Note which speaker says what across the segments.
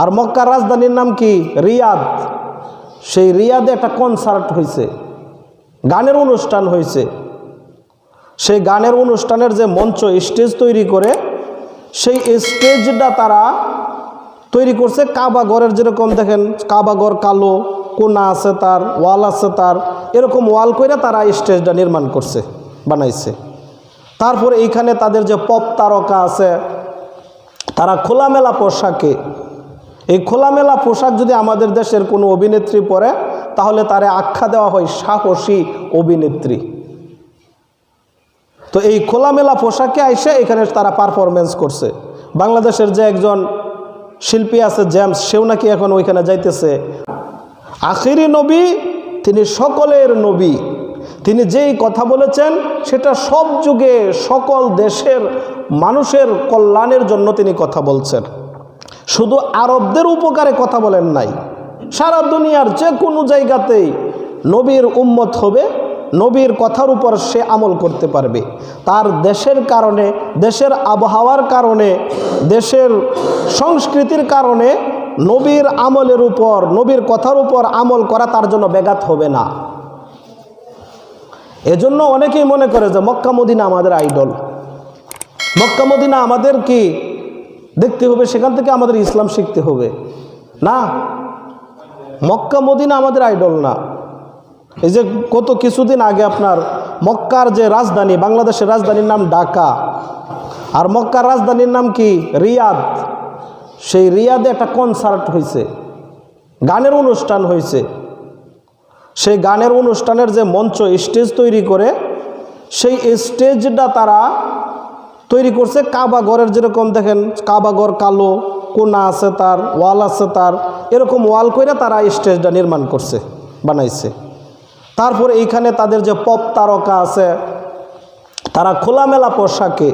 Speaker 1: আর মক্কার রাজধানীর নাম কি রিয়াদ সেই রিয়াদে একটা কনসার্ট হয়েছে গানের অনুষ্ঠান হয়েছে সেই গানের অনুষ্ঠানের যে মঞ্চ স্টেজ তৈরি করে সেই স্টেজটা তারা তৈরি করছে কাবাগরের যেরকম দেখেন কাবাগর কালো কোনা আছে তার ওয়াল আছে তার এরকম ওয়াল করে তারা স্টেজটা নির্মাণ করছে বানাইছে তারপরে এইখানে তাদের যে পপ তারকা আছে তারা খোলামেলা পোশাকে এই খোলামেলা পোশাক যদি আমাদের দেশের কোনো অভিনেত্রী পরে তাহলে তারে আখ্যা দেওয়া হয় সাহসী অভিনেত্রী তো এই খোলামেলা পোশাকে আইসে এখানে তারা পারফরমেন্স করছে বাংলাদেশের যে একজন শিল্পী আছে জেমস সেও নাকি এখন ওইখানে যাইতেছে আখিরি নবী তিনি সকলের নবী তিনি যেই কথা বলেছেন সেটা সব যুগে সকল দেশের মানুষের কল্যাণের জন্য তিনি কথা বলছেন শুধু আরবদের উপকারে কথা বলেন নাই সারা দুনিয়ার যে কোনো জায়গাতেই নবীর উম্মত হবে নবীর কথার উপর সে আমল করতে পারবে তার দেশের কারণে দেশের আবহাওয়ার কারণে দেশের সংস্কৃতির কারণে নবীর আমলের উপর নবীর কথার উপর আমল করা তার জন্য ব্যাঘাত হবে না এজন্য অনেকেই মনে করে যে মক্কামদিনা আমাদের আইডল মক্কামদিনা আমাদের কি দেখতে হবে সেখান থেকে আমাদের ইসলাম শিখতে হবে না মক্কা মদিনা আমাদের আইডল না এই যে কত কিছুদিন আগে আপনার মক্কার যে রাজধানী বাংলাদেশের রাজধানীর নাম ঢাকা আর মক্কার রাজধানীর নাম কি রিয়াদ সেই রিয়াদে একটা কনসার্ট হয়েছে গানের অনুষ্ঠান হয়েছে সেই গানের অনুষ্ঠানের যে মঞ্চ স্টেজ তৈরি করে সেই স্টেজটা তারা তৈরি করছে কাবা ঘরের যেরকম দেখেন কাবা ঘর কালো কোনা আছে তার ওয়াল আছে তার এরকম ওয়াল করে তারা স্টেজটা নির্মাণ করছে বানাইছে তারপরে এইখানে তাদের যে পপ তারকা আছে তারা খোলামেলা পোশাকে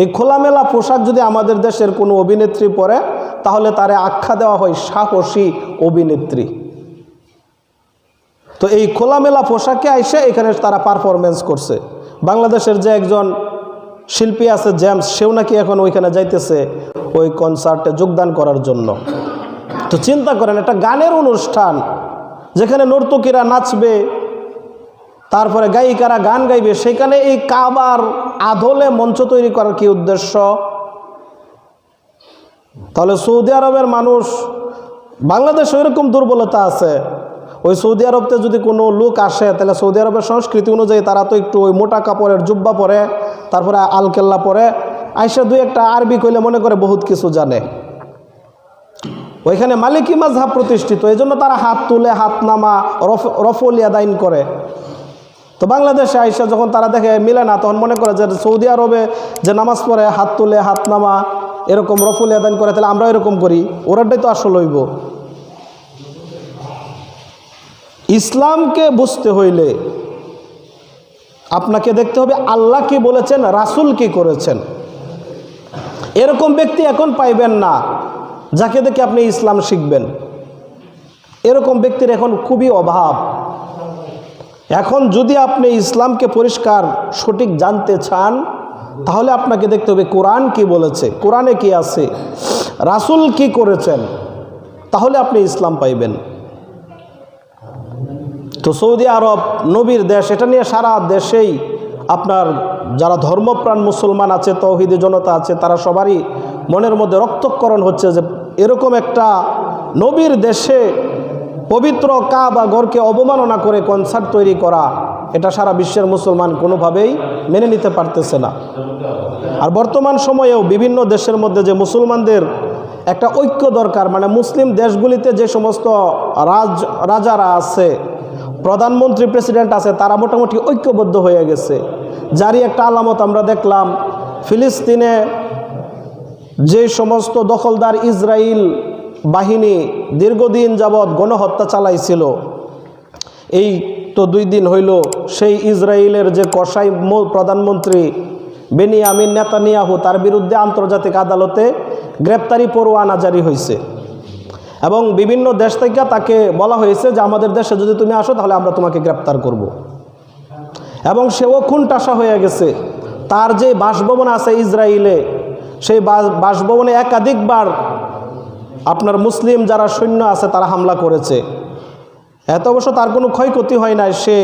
Speaker 1: এই খোলামেলা পোশাক যদি আমাদের দেশের কোনো অভিনেত্রী পরে তাহলে তারে আখ্যা দেওয়া হয় সাহসী অভিনেত্রী তো এই খোলামেলা পোশাকে আইসে এখানে তারা পারফরমেন্স করছে বাংলাদেশের যে একজন শিল্পী আছে জ্যামস সেও নাকি এখন ওইখানে যাইতেছে ওই কনসার্টে যোগদান করার জন্য তো চিন্তা করেন একটা গানের অনুষ্ঠান যেখানে নর্তকীরা নাচবে তারপরে গায়িকারা গান গাইবে সেখানে এই কাবার আধলে মঞ্চ তৈরি করার কি উদ্দেশ্য তাহলে সৌদি আরবের মানুষ বাংলাদেশ এরকম দুর্বলতা আছে ওই সৌদি আরবতে যদি কোনো লোক আসে তাহলে সৌদি আরবের সংস্কৃতি অনুযায়ী তারা তো একটু ওই মোটা কাপড়ের জুব্বা পরে তারপরে আলকেল্লা পরে আইসা দুই একটা আরবি কইলে মনে করে বহুত কিছু জানে ওইখানে মালিকি মাঝহা প্রতিষ্ঠিত এই জন্য তারা হাত তুলে হাত নামা রফ রফলিয়া দাইন করে তো বাংলাদেশে আইসা যখন তারা দেখে মিলে না তখন মনে করে যে সৌদি আরবে যে নামাজ পড়ে হাত তুলে হাত নামা এরকম রফলিয়া দাইন করে তাহলে আমরা এরকম করি ওরাটাই তো আসল হইব ইসলামকে বুঝতে হইলে আপনাকে দেখতে হবে আল্লাহ কি বলেছেন রাসুল কি করেছেন এরকম ব্যক্তি এখন পাইবেন না যাকে দেখে আপনি ইসলাম শিখবেন এরকম ব্যক্তির এখন খুবই অভাব এখন যদি আপনি ইসলামকে পরিষ্কার সঠিক জানতে চান তাহলে আপনাকে দেখতে হবে কোরআন কি বলেছে কোরআনে কি আছে রাসুল কি করেছেন তাহলে আপনি ইসলাম পাইবেন তো সৌদি আরব নবীর দেশ এটা নিয়ে সারা দেশেই আপনার যারা ধর্মপ্রাণ মুসলমান আছে তৌহিদি জনতা আছে তারা সবারই মনের মধ্যে রক্তক্ষরণ হচ্ছে যে এরকম একটা নবীর দেশে পবিত্র কা বা গড়কে অবমাননা করে কনসার্ট তৈরি করা এটা সারা বিশ্বের মুসলমান কোনোভাবেই মেনে নিতে পারতেছে না আর বর্তমান সময়েও বিভিন্ন দেশের মধ্যে যে মুসলমানদের একটা ঐক্য দরকার মানে মুসলিম দেশগুলিতে যে সমস্ত রাজ রাজারা আছে প্রধানমন্ত্রী প্রেসিডেন্ট আছে তারা মোটামুটি ঐক্যবদ্ধ হয়ে গেছে যারই একটা আলামত আমরা দেখলাম ফিলিস্তিনে যে সমস্ত দখলদার ইসরায়েল বাহিনী দীর্ঘদিন যাবৎ গণহত্যা চালাইছিল এই তো দুই দিন হইল সেই ইসরায়েলের যে কসাই প্রধানমন্ত্রী বেনিয়ামিন নেতানিয়াহু তার বিরুদ্ধে আন্তর্জাতিক আদালতে গ্রেপ্তারি পরোয়ানা জারি হয়েছে এবং বিভিন্ন দেশ থেকে তাকে বলা হয়েছে যে আমাদের দেশে যদি তুমি আসো তাহলে আমরা তোমাকে গ্রেপ্তার করব। এবং সেও খুন টাসা হয়ে গেছে তার যে বাসভবন আছে ইসরায়েলে সেই বাসভবনে একাধিকবার আপনার মুসলিম যারা সৈন্য আছে তারা হামলা করেছে এত অবশ্য তার কোনো ক্ষয়ক্ষতি হয় নাই সে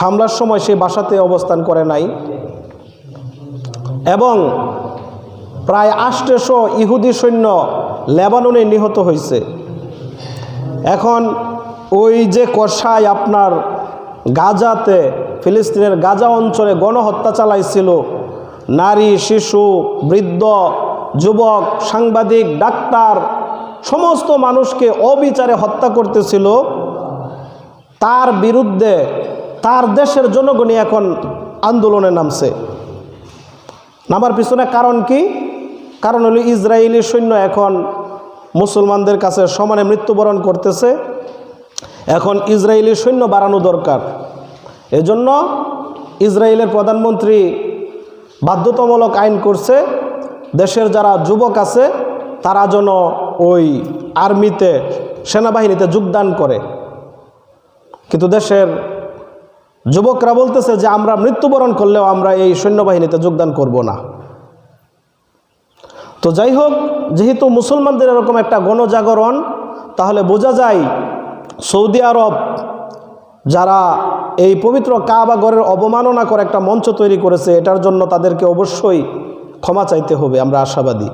Speaker 1: হামলার সময় সে বাসাতে অবস্থান করে নাই এবং প্রায় আষ্টশো ইহুদি সৈন্য লেবাননে নিহত হয়েছে এখন ওই যে কষায় আপনার গাজাতে ফিলিস্তিনের গাজা অঞ্চলে গণহত্যা চালাইছিল নারী শিশু বৃদ্ধ যুবক সাংবাদিক ডাক্তার সমস্ত মানুষকে অবিচারে হত্যা করতেছিল তার বিরুদ্ধে তার দেশের জনগণই এখন আন্দোলনে নামছে নামার পিছনে কারণ কি কারণ হলো ইসরায়েলি সৈন্য এখন মুসলমানদের কাছে সমানে মৃত্যুবরণ করতেছে এখন ইসরায়েলি সৈন্য বাড়ানো দরকার এজন্য ইসরায়েলের প্রধানমন্ত্রী বাধ্যতামূলক আইন করছে দেশের যারা যুবক আছে তারা যেন ওই আর্মিতে সেনাবাহিনীতে যোগদান করে কিন্তু দেশের যুবকরা বলতেছে যে আমরা মৃত্যুবরণ করলেও আমরা এই সৈন্যবাহিনীতে যোগদান করব না তো যাই হোক যেহেতু মুসলমানদের এরকম একটা গণজাগরণ তাহলে বোঝা যায় সৌদি আরব যারা এই পবিত্র কাবাগরের অবমাননা করে একটা মঞ্চ তৈরি করেছে এটার জন্য তাদেরকে অবশ্যই ক্ষমা চাইতে হবে আমরা আশাবাদী